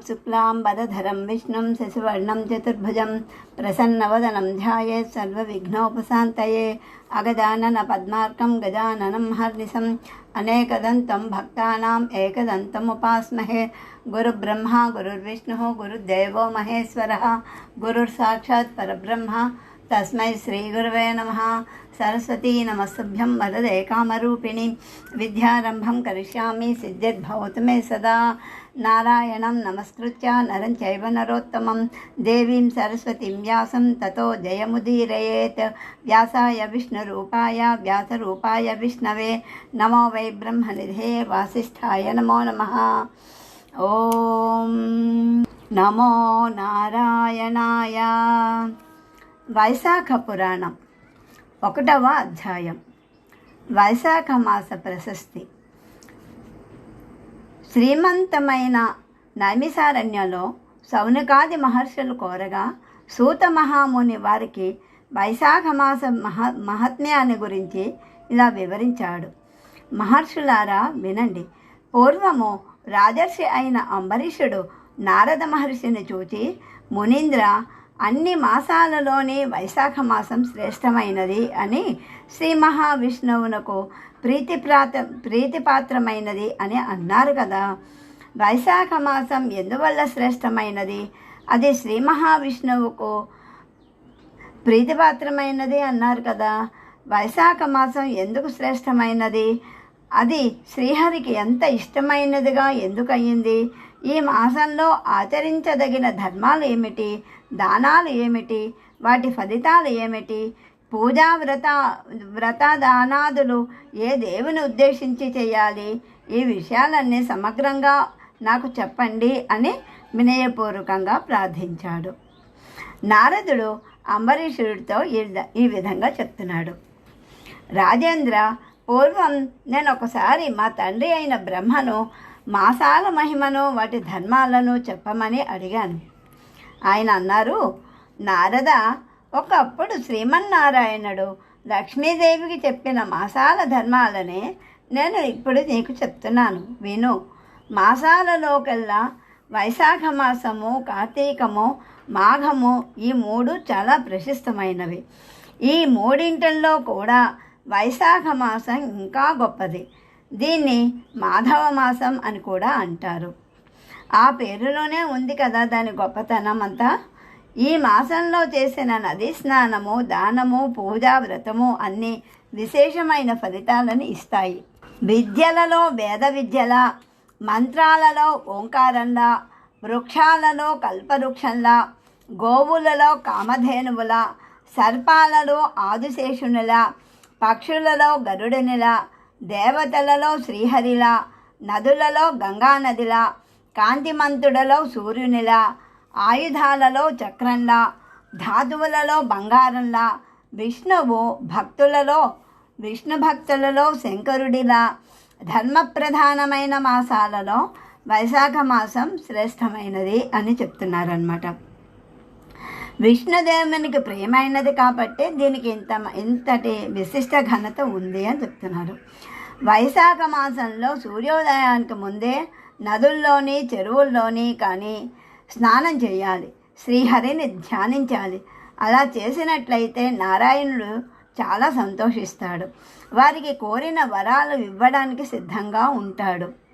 शुक्लां वरधरं विष्णुं शशिवर्णं चतुर्भुजं प्रसन्नवदनं ध्यायेत् सर्वविघ्नोपशान्तये अगजाननपद्मार्कं गजाननं हर्निशम् अनेकदन्तं भक्तानाम् एकदन्तमुपास्महे। गुरुब्रह्मा, गुरुर्विष्णुः गुरुदेवो महेश्वरः, गुरुर्साक्षात् तस्म श्रीगुरव नम। सरस्वती नमस्भ्यम वददे कामिणी विद्यारंभ क्या सिद्धिर्भवतु मे सदा। नारायण नमस्कृत नरं चैव देवी सरस्वती व्यास तथो जय मुदीर व्यासा विष्णु व्यासूपा विष्णवे। नमो वै ब्रह्म निधे वासीय नमो नम। ओ नमो नारायणा వైశాఖ పురాణం ఒకటవ అధ్యాయం. వైశాఖ మాస ప్రశస్తి. శ్రీమంతమైన నైమిసారణ్యంలో సౌనకాది మహర్షులు కోరగా సూత మహాముని వారికి వైశాఖ మాస మహ మహాత్మ్యాన్ని గురించి ఇలా వివరించాడు. మహర్షులారా వినండి. పూర్వము రాజర్షి అయిన అంబరీషుడు నారద మహర్షిని చూచి మునీంద్ర అన్ని మాసాలలోనే వైశాఖ మాసం శ్రేష్టమైనది అని శ్రీ మహావిష్ణువునకు ప్రీతిప్రాత ప్రీతిపాత్రమైనది అని అన్నారు కదా. వైశాఖ మాసం ఎందువల్ల శ్రేష్టమైనది? అది శ్రీ మహావిష్ణువుకు ప్రీతిపాత్రమైనది అన్నారు కదా. వైశాఖ మాసం ఎందుకు శ్రేష్టమైనది? అది శ్రీహరికి ఎంత ఇష్టమైనదిగా ఎందుకయ్యింది? ఈ మాసంలో ఆచరించదగిన ధర్మాలు ఏమిటి దానాలు ఏమిటి? వాటి ఫలితాలు ఏమిటి? పూజా వ్రత వ్రత దానాదులు ఏ దేవుని ఉద్దేశించి చేయాలి? ఈ విషయాలన్నీ సమగ్రంగా నాకు చెప్పండి అని వినయపూర్వకంగా ప్రార్థించాడు. నారదుడు అంబరీషుడితో ఈ- ఈ విధంగా చెప్తున్నాడు. రాజేంద్ర పూర్వం నేను ఒకసారి మా తండ్రి అయిన బ్రహ్మను మాసాల మహిమను వాటి ధర్మాలను చెప్పమని అడిగాను. ఆయన అన్నారు నారద ఒకప్పుడు శ్రీమన్నారాయణుడు లక్ష్మీదేవికి చెప్పిన మాసాల ధర్మాలనే నేను ఇప్పుడు నీకు చెప్తున్నాను. విను మాసాలలోకెల్లా వైశాఖ మాసము కార్తీకము మాఘము ఈ మూడు చాలా ప్రశస్తమైనవి. ఈ మూడింటిల్లో కూడా వైశాఖ మాసం ఇంకా గొప్పది. దీన్ని మాధవ మాసం అని కూడా అంటారు. ఆ పేరులోనే ఉంది కదా దాని గొప్పతనం అంతా. ఈ మాసంలో చేసిన నది స్నానము దానము పూజా వ్రతము అన్నీ విశేషమైన ఫలితాలను ఇస్తాయి. విద్యలలో వేద విద్యల మంత్రాలలో ఓంకారంలా వృక్షాలలో కల్పవృక్షంలా గోవులలో కామధేనువుల సర్పాలలో ఆదిశేషునిల పక్షులలో గరుడునిలా దేవతలలో శ్రీహరిలా నదులలో గంగానదిలా కాంతిమంతుడలో సూర్యునిలా ఆయుధాలలో చక్రంలా ధాతువులలో బంగారంలా విష్ణువు భక్తులలో విష్ణు భక్తులలో శంకరుడిలా ధర్మప్రధానమైన మాసాలలో వైశాఖ మాసం శ్రేష్టమైనది అని చెప్తున్నారనమాట విష్ణుదేవునికి ప్రియమైనది కాబట్టి దీనికి ఇంత ఇంతటి విశిష్ట ఘనత ఉంది అని చెప్తున్నారు. వైశాఖ మాసంలో సూర్యోదయానికి ముందే నదుల్లోని చెరువుల్లోని కానీ స్నానం చేయాలి. శ్రీహరిని ధ్యానించాలి. అలా చేసినట్లయితే నారాయణుడు చాలా సంతోషిస్తాడు. వారికి కోరిన వరాలు ఇవ్వడానికి సిద్ధంగా ఉంటాడు.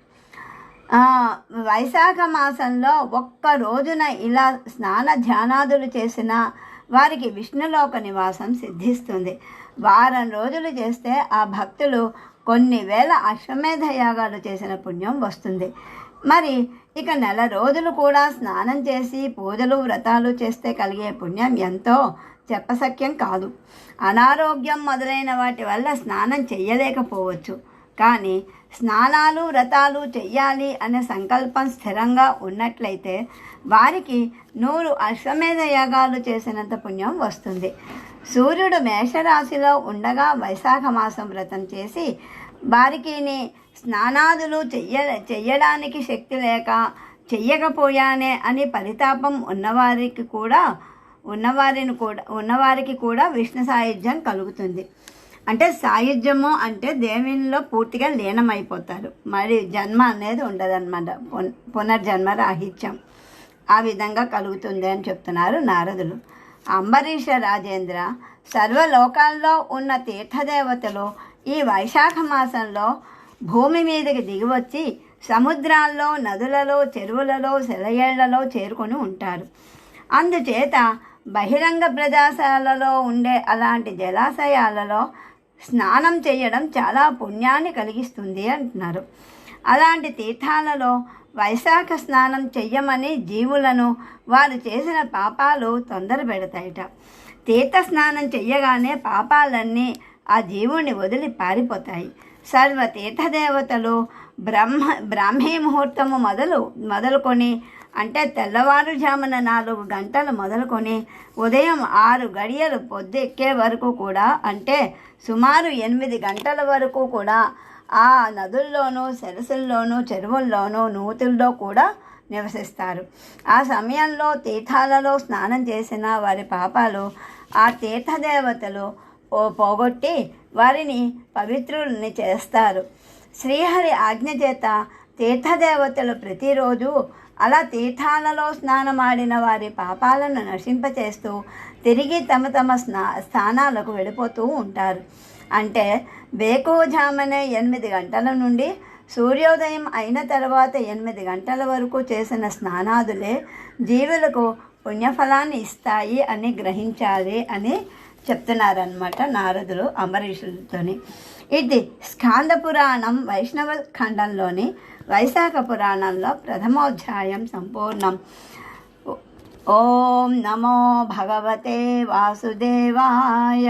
వైశాఖ మాసంలో ఒక్క రోజున ఇలా స్నాన ధ్యానాదులు చేసిన వారికి విష్ణులోక నివాసం సిద్ధిస్తుంది. వారం రోజులు చేస్తే ఆ భక్తులు కొన్ని వేల అశ్వమేధ యాగాలు చేసిన పుణ్యం వస్తుంది. మరి ఇక నెల రోజులు కూడా స్నానం చేసి పూజలు వ్రతాలు చేస్తే కలిగే పుణ్యం ఎంతో చెప్పసక్యం కాదు. అనారోగ్యం మొదలైన వాటి వల్ల స్నానం చేయలేకపోవచ్చు. కానీ స్నానాలు వ్రతాలు చెయ్యాలి అనే సంకల్పం స్థిరంగా ఉన్నట్లయితే వారికి నూరు అశ్వమేధ యాగాలు చేసినంత పుణ్యం వస్తుంది. సూర్యుడు మేషరాశిలో ఉండగా వైశాఖ మాసం వ్రతం చేసి వారికి స్నానాదులు చెయ్య చెయ్యడానికి శక్తి లేక చెయ్యకపోయానే అని పరితాపం ఉన్నవారికి కూడా ఉన్నవారిని కూడా ఉన్నవారికి కూడా విష్ణు సాయుధ్యం కలుగుతుంది. అంటే సాయుధ్యము అంటే దేవునిలో పూర్తిగా లీనమైపోతారు. మరి జన్మ అనేది ఉండదన్నమాట. పున్ పునర్జన్మ రాహిత్యం ఆ విధంగా కలుగుతుంది అని చెప్తున్నారు నారదులు. అంబరీష రాజేంద్ర సర్వలోకాల్లో ఉన్న తీర్థదేవతలు ఈ వైశాఖ మాసంలో భూమి మీదకి దిగివచ్చి సముద్రాల్లో నదులలో చెరువులలో సెలయేళ్ళలో చేరుకొని ఉంటారు. అందుచేత బహిరంగ ప్రదేశాలలో ఉండే అలాంటి జలాశయాలలో స్నానం చేయడం చాలా పుణ్యాన్ని కలిగిస్తుంది అంటున్నారు. అలాంటి తీర్థాలలో వైశాఖ స్నానం చెయ్యమని జీవులను వారు చేసిన పాపాలు తొందర పెడతాయట. తీర్థ స్నానం చెయ్యగానే పాపాలన్నీ ఆ జీవుణ్ణి వదిలి పారిపోతాయి. సర్వ తీర్థదేవతలు బ్రహ్మ బ్రాహ్మీ ముహూర్తము మొదలు మొదలుకొని అంటే తెల్లవారుజామున నాలుగు గంటలు మొదలుకొని ఉదయం ఆరు గడియలు పొద్దెక్కే వరకు కూడా అంటే సుమారు ఎనిమిది గంటల వరకు కూడా ఆ నదుల్లోనూ సరస్సుల్లోనూ చెరువుల్లోనూ నూతుల్లో కూడా నివసిస్తారు. ఆ సమయంలో తీర్థాలలో స్నానం చేసిన వారి పాపాలు ఆ తీర్థదేవతలు పోగొట్టి వారిని పవిత్రుల్ని చేస్తారు. శ్రీహరి ఆజ్ఞ చేత తీర్థదేవతలు ప్రతిరోజు అలా తీర్థాలలో స్నానమాడిన వారి పాపాలను నశింపచేస్తూ తిరిగి తమ తమ స్నా స్థానాలకు వెళ్ళిపోతూ ఉంటారు. అంటే బేకోజామనే ఎనిమిది గంటల నుండి సూర్యోదయం అయిన తర్వాత ఎనిమిది గంటల వరకు చేసిన స్నానాదులే జీవులకు పుణ్యఫలాన్ని ఇస్తాయి అని గ్రహించాలి అని చెప్తున్నారనమాట నారదులు అంబరీషులతోని ఇది స్కాంద పురాణం వైష్ణవ ఖండంలోని వైశాఖ పురాణంలో ప్రథమోధ్యాయం సంపూర్ణం. ఓం నమో భగవతే వాసుదేవాయ.